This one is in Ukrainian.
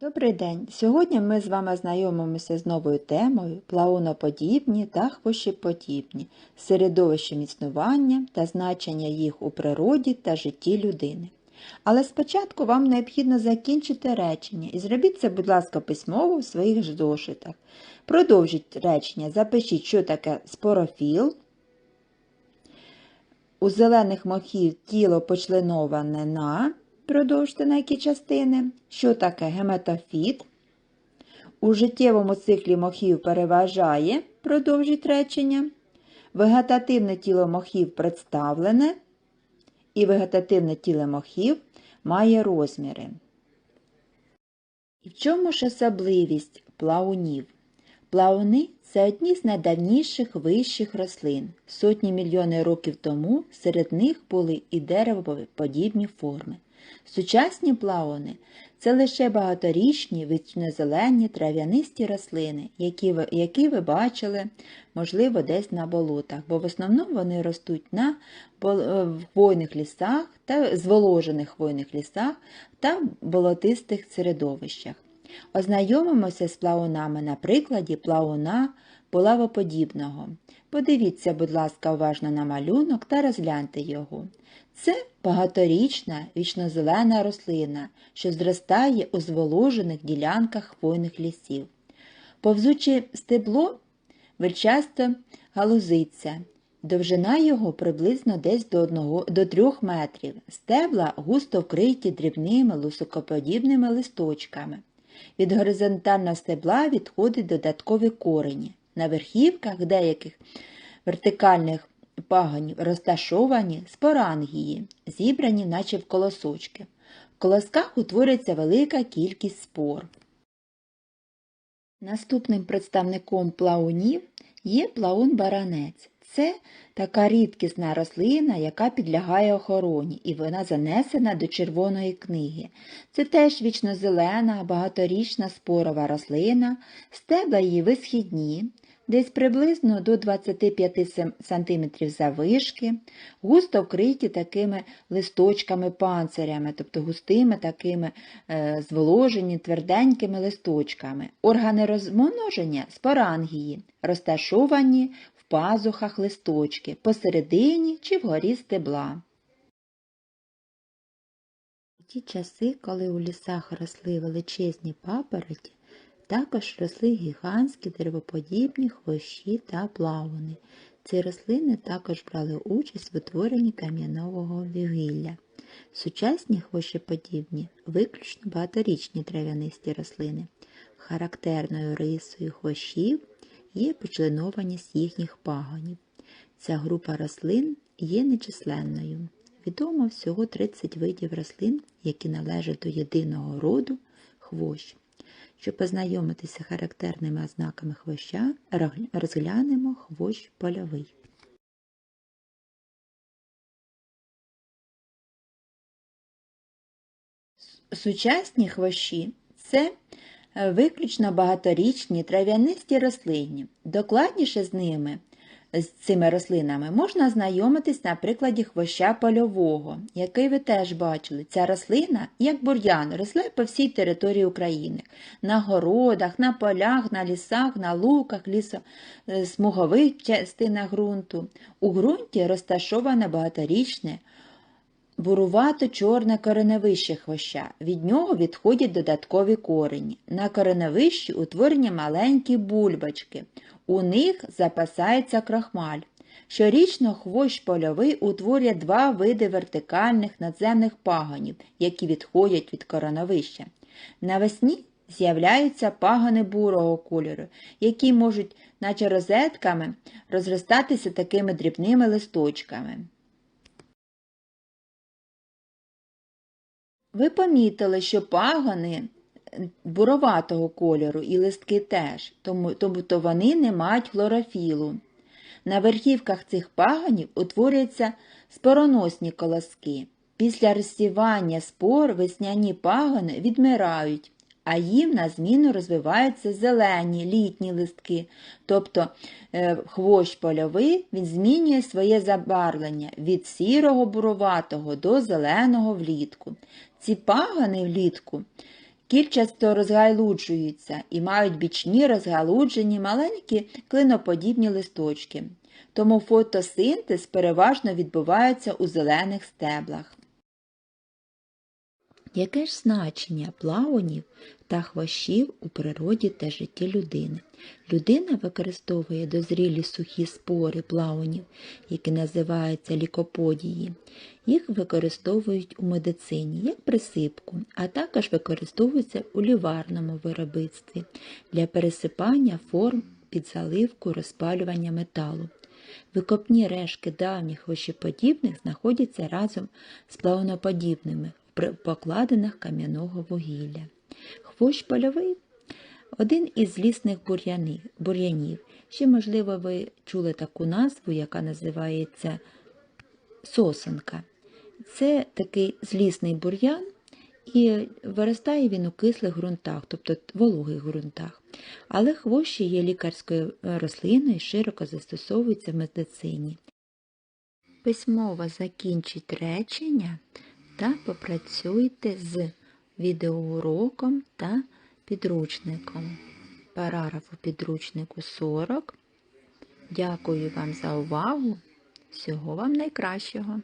Добрий день! Сьогодні ми з вами знайомимося з новою темою плавуноподібні та хвощеподібні, середовищем існування та значення їх у природі та житті людини. Але спочатку вам необхідно закінчити речення і зробіть це, будь ласка, письмово в своїх зошитах. Продовжіть речення, запишіть, що таке спорофіл. У зелених мохів тіло почленоване на продовжте на які частини, що таке геметофіт. У життєвому циклі мохів переважає, продовжіть речення. Вегетативне тіло мохів представлене, і вегетативне тіло мохів має розміри. І в чому ж особливість плаунів? Плауни це одні з найдавніших вищих рослин. Сотні мільйони років тому серед них були і деревоподібні форми. Сучасні плауни це лише багаторічні вічнозелені трав'янисті рослини, які ви, які ви бачили, можливо, десь на болотах, бо в основному вони ростуть на хвойних лісах та зволожених хвойних лісах та болотистих середовищах. Ознайомимося з плаунами на прикладі плауна полавоподібного. Подивіться, будь ласка, уважно на малюнок та розгляньте його. Це багаторічна вічнозелена рослина, що зростає у зволожених ділянках хвойних лісів. Повзуче стебло вельчасто галузиться, довжина його приблизно десь до 1, до 3 метрів. Стебла густо вкриті дрібними лусокоподібними листочками. Від горизонтального стебла відходять додаткові корені. На верхівках деяких вертикальних пагонів розташовані спорангії, зібрані наче в колосочки. В колосках утворюється велика кількість спор. Наступним представником плаунів є плаун-баранець. Це така рідкісна рослина, яка підлягає охороні, і вона занесена до Червоної книги. Це теж вічнозелена, багаторічна спорова рослина, стебла її висхідні, десь приблизно до 25 см завишки, густо вкриті такими листочками-панцирями, тобто густими такими е, зволожені тверденькими листочками. Органи розмноження спорангії, розташовані в пазухах листочки, посередині чи вгорі стебла. Ті часи, коли у лісах росли величезні папороті, також росли гігантські деревоподібні хвощі та плавуни. Ці рослини також брали участь в утворенні кам'янового вугілля. Сучасні хвощеподібні виключно багаторічні трав'янисті рослини. Характерною рисою хвощів є почленованість їхніх пагонів. Ця група рослин є нечисленною. Відомо всього 30 видів рослин, які належать до єдиного роду хвощ. Щоб познайомитися з характерними ознаками хвоща, розглянемо хвощ польовий. Сучасні хвощі це е, виключно багаторічні трав'янисті рослини. Докладніше з ними з цими рослинами можна знайомитись на прикладі хвоща польового, який ви теж бачили. Ця рослина, як бур'ян, росла по всій території України, на городах, на полях, на лісах, на луках, лісосмугових частинах ґрунту. У ґрунті розташоване багаторічне. Бурувато-чорне кореневище хвоща. Від нього відходять додаткові корені. На кореневищі утворені маленькі бульбочки. У них запасається крахмаль. Щорічно хвощ польовий утворює два види вертикальних надземних пагонів, які відходять від короновища. Навесні з'являються пагони бурого кольору, які можуть, наче розетками, розростатися такими дрібними листочками. Ви помітили, що пагони буроватого кольору і листки теж, тому, тому то вони не мають хлорофілу. На верхівках цих пагонів утворюються спороносні колоски. Після розсівання спор весняні пагони відмирають, а їм на зміну розвиваються зелені літні листки, тобто е, хвощ польовий він змінює своє забарвлення від сірого буроватого до зеленого влітку. Ці пагони влітку кільчасто розгайлуджуються і мають бічні розгалуджені маленькі клиноподібні листочки. Тому фотосинтез переважно відбувається у зелених стеблах. Яке ж значення плавонів та хвощів у природі та житті людини? Людина використовує дозрілі сухі спори плавонів, які називаються лікоподії. Їх використовують у медицині як присипку, а також використовуються у ліварному виробництві для пересипання форм під заливку розпалювання металу. Викопні решки давніх хвощеподібних знаходяться разом з плавноподібними покладинах кам'яного вугілля. Хвощ польовий один із лісних бур'янів. Ще, можливо, ви чули таку назву, яка називається сосенка. Це такий злісний бур'ян, і виростає він у кислих ґрунтах, тобто вологих ґрунтах. Але хвощі є лікарською рослиною і широко застосовується в медицині. Письмово закінчіть речення та попрацюйте з відеоуроком та підручником. Параграф у підручнику 40. Дякую вам за увагу. Всього вам найкращого!